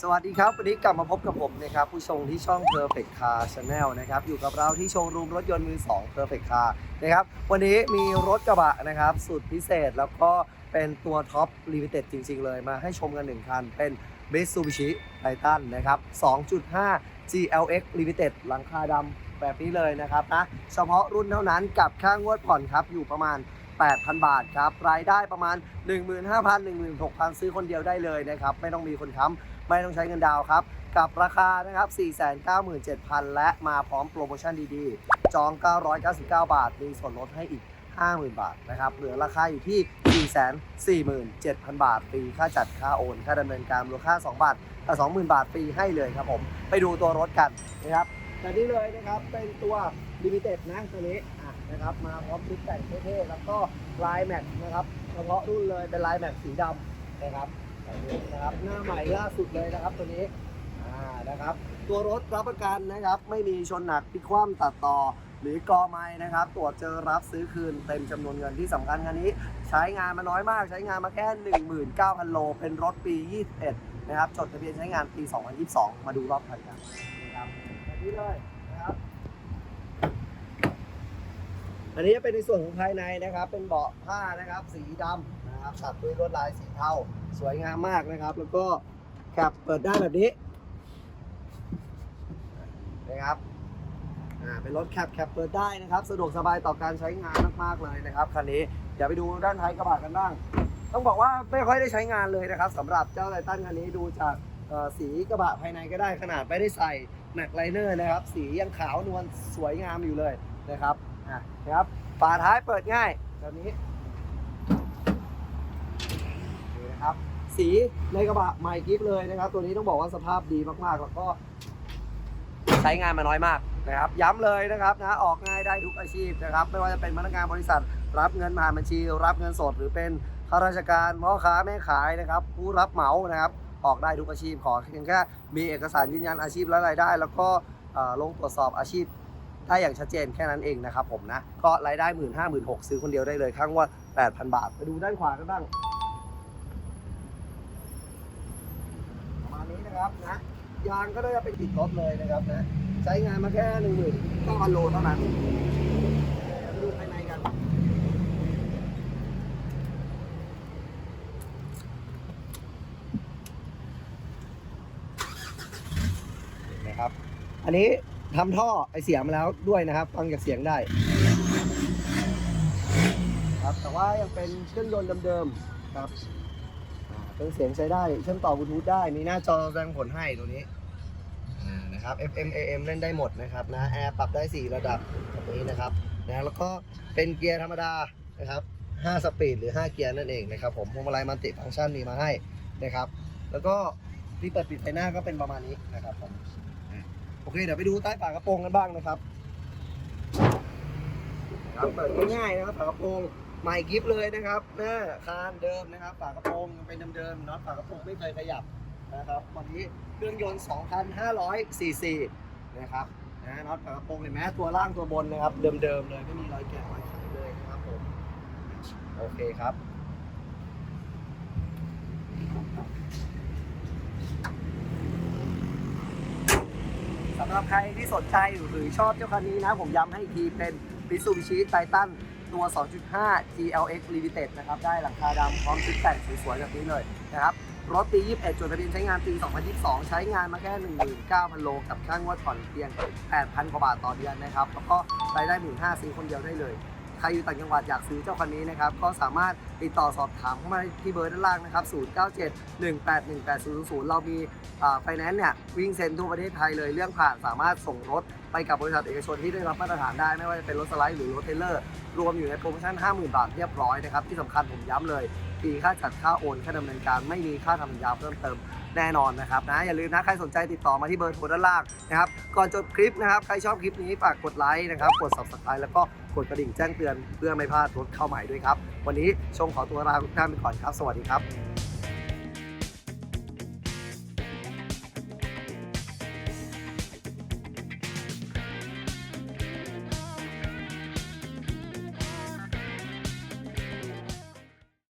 สวัสดีครับ วันนี้กลับมาพบกับผมนะครับ ผู้ชงที่ช่อง Perfect Car Channel นะครับ อยู่กับเราที่โชว์รูมรถยนต์มือ 2 Perfect Car นะครับ วันนี้มีรถกระบะนะครับ สุดพิเศษแล้วก็เป็นตัวท็อปลิมิเต็ดจริง ๆ เลยมาให้ชมกัน1คัน เป็น Mitsubishi Titan นะครับ 2.5 GLX Limited หลังคาดำแบบนี้เลยนะครับนะเฉพาะรุ่นเท่านั้นกับค่างวดผ่อนครับอยู่ประมาณ 8,000 บาทครับ รายได้ประมาณ 15,000 16,000 ซื้อคนเดียวได้เลยนะครับ ไม่ต้องมีคนค้ำไม่ต้องใช้เงินดาวครับ กับราคานะครับ 497,000 และมาพร้อมโปรโมชั่นดีๆ จอง 999 บาท มีส่วนลดให้อีก 50,000 บาทนะครับ เหลือราคาอยู่ที่ 447,000 บาทฟรีค่าจัดค่าโอน ค่าดำเนินการมูลค่า 2 บาทแต่20,000 บาทฟรีให้เลยครับผม ไปดูตัวรถกันนะครับแต่นี่เลยนะครับ เป็นตัวลิมิเต็ดนะตัวนี้ นะครับมาพร้อมชุดแต่งเท่ๆแล้วก็ลายแม็กนะครับเฉพาะรุ่นเลยเป็นลายแม็กสีดำนะครับนะครับหน้าใหม่ล่าสุดเลยนะครับตัวนี้อ่านะครับตัวรถรับประกันนะครับ ไม่มีชนหนักพิกคว่ำตัดต่อ หรือกอไม้นะครับ ตรวจเจอรับซื้อคืนเต็มจำนวนเงินที่สำคัญคันนี้ ใช้งานมาน้อยมากใช้งานมาแค่ 19,000 โล เป็นรถปี 21 นะครับจดทะเบียนใช้งานปี 2022 มาดูรอบคันกันนะครับแบบนี้เลยนะครับ อันนี้จะเป็นในส่วนของภายในนะครับ เป็นเบาะผ้านะครับ สีดำนะครับตัดด้วยลวดลายสีเทาสวยงามมากนะครับ แล้วก็แคปเปิดได้แบบนี้นะครับอ่าเป็นรถแคปแคปเปิดได้นะครับ สะดวกสบายต่อการใช้งานมากๆเลยนะครับคันนี้เดี๋ยวไปดูด้านท้ายกระบะกันบ้าง ต้องบอกว่าไม่ค่อยได้ใช้งานเลยนะครับสำหรับเจ้าไททันคันนี้ดูจากสีกระบะภายในก็ได้ขนาดไม่ได้ใส่แม็กไลเนอร์นะครับ สียังขาวนวลสวยงามอยู่เลยนะครับ นะครับฝาท้ายเปิดง่ายแบบนี้นี่นะครับ สีในกระบะใหม่กิ๊บเลยนะครับ ตัวนี้ต้องบอกว่าสภาพดีมากๆแล้วก็ ใช้งานมาน้อยมากนะครับ ย้ำเลยนะครับนะออกง่ายได้ทุกอาชีพนะครับ ไม่ว่าจะเป็นพนักงานบริษัท รับเงินผ่านบัญชี รับเงินสดหรือเป็นข้าราชการพ่อค้าแม่ขายนะครับ ผู้รับเหมานะครับออกได้ทุกอาชีพขอเพียงแค่มีเอกสารยืนยันอาชีพและรายได้ แล้วก็ลงตรวจสอบอาชีพ ได้อย่างชัดเจนแค่นั้นเองนะครับผมนะ ก็รายได้หมื่นห้าหมื่นหกซื้อคนเดียวได้เลยข้างว่าแปดพันบาท ไปดูด้านขวากันบ้างประมาณนี้นะครับนะยางก็ได้เป็นติดรถเลยนะครับนะใช้งานมาแค่หนึ่งหมื่นเก้าพันโลเท่านั้นไปดูภายในกันนะครับ อันนี้ ทำท่อไอเสียงมาแล้วด้วยนะครับ ฟังจากเสียงได้ ครับแต่ว่ายังเป็นเครื่องยนต์เดิมๆครับเครื่องเสียงใช้ได้เชื่อมต่อบลูทูธได้มีหน้าจอแสดงผลให้ตัวนี้นะครับ FM AM เล่นได้หมดนะครับนะแอร์ปรับได้ 4 ระดับแบบนี้นะครับนะแล้วก็เป็นเกียร์ธรรมดานะครับ5สปีดหรือ 5 เกียร์นั่นเองนะครับผมพวงมาลัยมัลติฟังก์ชันมีมาให้นะครับ แล้วก็ที่เปิดปิดไฟหน้าก็เป็นประมาณนี้นะครับผม โอเคเดี๋ยวไปดูใต้ฝากระโปรงกันบ้างนะครับครับเปิดง่ายๆนะครับฝากระโปรงใหม่กิฟเลยนะครับหน้าคานเดิมนะครับ ฝากระโปรงยังเป็นเดิมๆน็อตฝากระโปรงไม่เคยขยับนะครับวันนี้เครื่องยนต์2,500ซีซีนะครับนะน็อตฝากระโปรงเห็นไหมตัวล่างตัวบนนะครับ เดิมๆเลยไม่มีรอยแกะรอยขัดเลยนะครับผมโอเคครับำหรับใครที่สนใจหรือชอบเจ้าคันนี้นะ ผมย้ำให้อีกทีเป็น Mitsubishi Titan ตัว 2.5 GLX Limited นะครับ ได้หลังคาดำพร้อมชุดแต่งสวยๆแบบนี้เลยนะครับ รถปี 21 จดทะเบียนใช้งานปี 2022 ใช้งานมาแค่ 19,000 โล กับค่างวดผ่อนเพียง 8,000 กว่าบาทต่อเดือนนะครับ แล้วก็รายได้ 15,000ซื้อคนเดียวได้เลย ครอยู่ต่างจังหวัดอยากซื้อเจ้าคันนี้นะครับก็สามารถติดต่อสอบถามเข้ามาที่เบอร์ด้านล่างนะครับ 0971818000 เรามีไฟแนนซ์เนี่ยวิ่งเซ็นทั่วประเทศไทยเลยเรื่องผ่านสามารถส่งรถไปกับบริษัทเอกชนที่ได้รับมาตรฐานได้ไม่ว่าจะเป็นรถสไลด์หรือรถเทเลอร์ รวมอยู่ในโปรโมชั่น 50,000 บาทเรียบร้อยนะครับที่สำคัญผมย้ำเลย ฟรีค่าจัดค่าโอนค่าดำเนินการไม่มีค่าทำสัญญาเพิ่มเติมแน่นอนนะครับนะอย่าลืมนะใครสนใจติดต่อมาที่เบอร์โทรด้านล่างนะครับก่อนจบคลิปนะครับใครชอบคลิปนี้ฝากกดไลค์นะครับกด subscribe แล้วก็กดกระดิ่งแจ้งเตือนเพื่อไม่พลาดรถเข้าใหม่ด้วยครับวันนี้ชงขอตัวลาทุกท่านไปก่อนครับ สวัสดีครับ